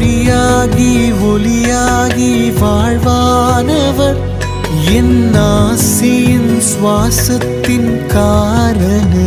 வழியாகி ஒளியாகி வாழ்வானவர். என் ஆசையின் சுவாசத்தின் காரணம்